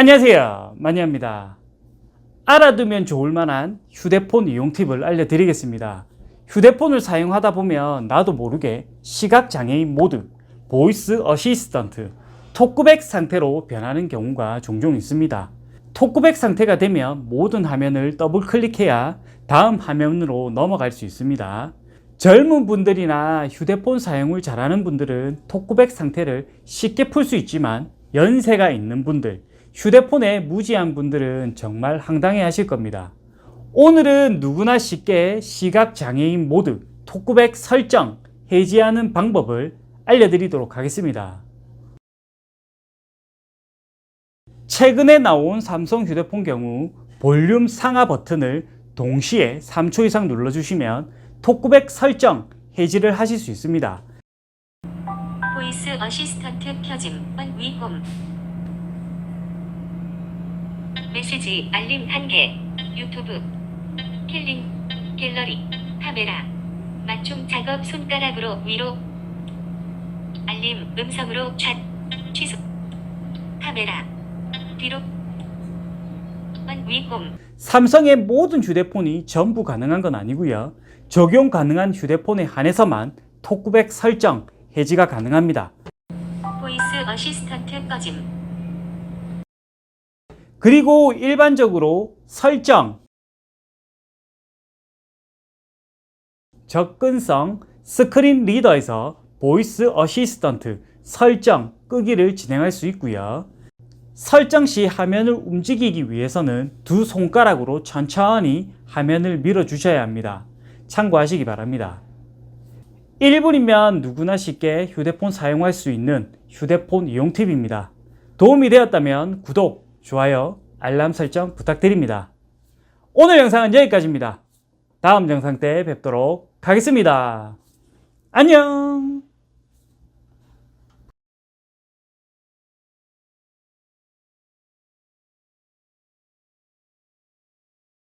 안녕하세요. 마니아입니다. 알아두면 좋을 만한 휴대폰 이용 팁을 알려드리겠습니다. 휴대폰을 사용하다 보면 나도 모르게 시각장애인 모드, 보이스 어시스턴트, 톡구백 상태로 변하는 경우가 종종 있습니다. 톡구백 상태가 되면 모든 화면을 더블 클릭해야 다음 화면으로 넘어갈 수 있습니다. 젊은 분들이나 휴대폰 사용을 잘하는 분들은 톡구백 상태를 쉽게 풀 수 있지만 연세가 있는 분들, 휴대폰에 무지한 분들은 정말 황당해 하실 겁니다. 오늘은 누구나 쉽게 시각장애인 모드 톡구백 설정 해지하는 방법을 알려드리도록 하겠습니다. 최근에 나온 삼성 휴대폰 경우 볼륨 상하 버튼을 동시에 3초 이상 눌러주시면 톡구백 설정 해지를 하실 수 있습니다. 보이스 어시스턴트 켜짐 원 위홈 메시지 알림 한개. 유튜브. 킬링 갤러리 카메라. 맞춤 작업 손가락으로 위로. 알림 음성으로 챗 취소. 카메라. 뒤로. 원 위홈 삼성의 모든 휴대폰이 전부 가능한 건 아니고요. 적용 가능한 휴대폰에 한해서만 톡구백 설정 해지가 가능합니다. 보이스 어시스턴트 꺼짐 그리고 일반적으로 설정, 접근성, 스크린 리더에서 보이스 어시스턴트 설정, 끄기를 진행할 수 있고요. 설정 시 화면을 움직이기 위해서는 두 손가락으로 천천히 화면을 밀어 주셔야 합니다. 참고하시기 바랍니다. 1분이면 누구나 쉽게 휴대폰 사용할 수 있는 휴대폰 이용 팁입니다. 도움이 되었다면 구독, 좋아요, 알람 설정 부탁드립니다. 오늘 영상은 여기까지입니다. 다음 영상 때 뵙도록 하겠습니다. 안녕!